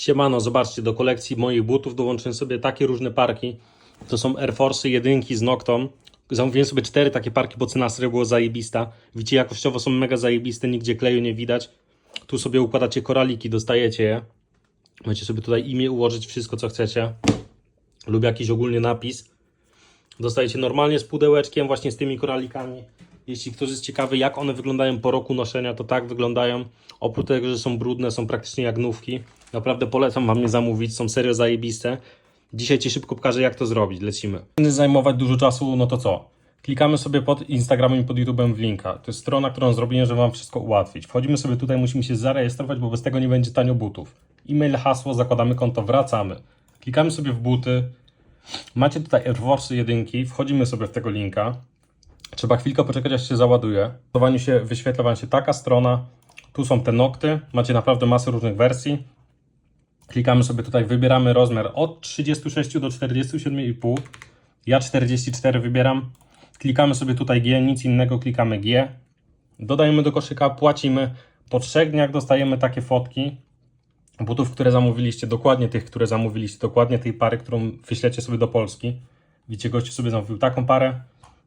Siemano, zobaczcie, do kolekcji moich butów dołączyłem sobie takie różne parki. To są Air Force jedynki z Nocton. Zamówiłem sobie cztery takie parki, bo cena serio była zajebista. Widzicie, jakościowo są mega zajebiste, nigdzie kleju nie widać. Tu sobie układacie koraliki, dostajecie je. Możecie sobie tutaj imię ułożyć, wszystko co chcecie. Lub jakiś ogólnie napis. Dostajecie normalnie z pudełeczkiem, właśnie z tymi koralikami. Jeśli ktoś jest ciekawy, jak one wyglądają po roku noszenia, to tak wyglądają. Oprócz tego, że są brudne, są praktycznie jak nówki. Naprawdę polecam Wam je zamówić, są serio zajebiste. Dzisiaj Ci szybko pokażę, jak to zrobić. Lecimy. Zajmować dużo czasu, no to co? Klikamy sobie pod Instagramem i pod YouTube'em w linka. To jest strona, którą zrobiłem, żeby Wam wszystko ułatwić. Wchodzimy sobie tutaj, musimy się zarejestrować, bo bez tego nie będzie tanio butów. E-mail, hasło, zakładamy konto, wracamy. Klikamy sobie w buty. Macie tutaj Air Force jedynki, wchodzimy sobie w tego linka. Trzeba chwilkę poczekać, aż się załaduje. W się wyświetla Wam się taka strona. Tu są te nokty. Macie naprawdę masę różnych wersji. Klikamy sobie tutaj, wybieramy rozmiar od 36 do 47,5. Ja 44 wybieram. Klikamy sobie tutaj G, nic innego, klikamy G. Dodajemy do koszyka, płacimy. Po trzech dniach dostajemy takie fotki butów, które zamówiliście, dokładnie tych, które zamówiliście, dokładnie tej pary, którą wyślecie sobie do Polski. Widzicie, gościu sobie zamówił taką parę,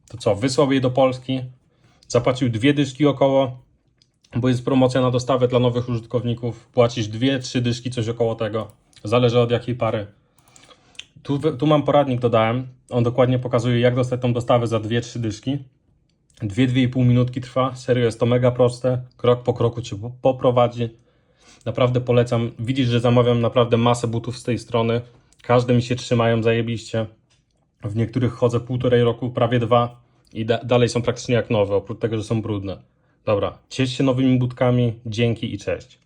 to co, wysłał jej do Polski, zapłacił dwie dyszki około, bo jest promocja na dostawę dla nowych użytkowników, płacisz dwie, trzy dyszki, coś około tego, zależy od jakiej pary. Tu, tu mam poradnik dodałem, on dokładnie pokazuje jak dostać tą dostawę za dwie, trzy dyszki. Dwie, dwie i pół minutki trwa, serio jest to mega proste, krok po kroku Cię po- poprowadzi. Naprawdę polecam. Widzisz, że zamawiam naprawdę masę butów z tej strony. Każde mi się trzymają zajebiście. W niektórych chodzę półtorej roku, prawie dwa i da dalej są praktycznie jak nowe, oprócz tego, że są brudne. Dobra, ciesz się nowymi butkami, dzięki i cześć.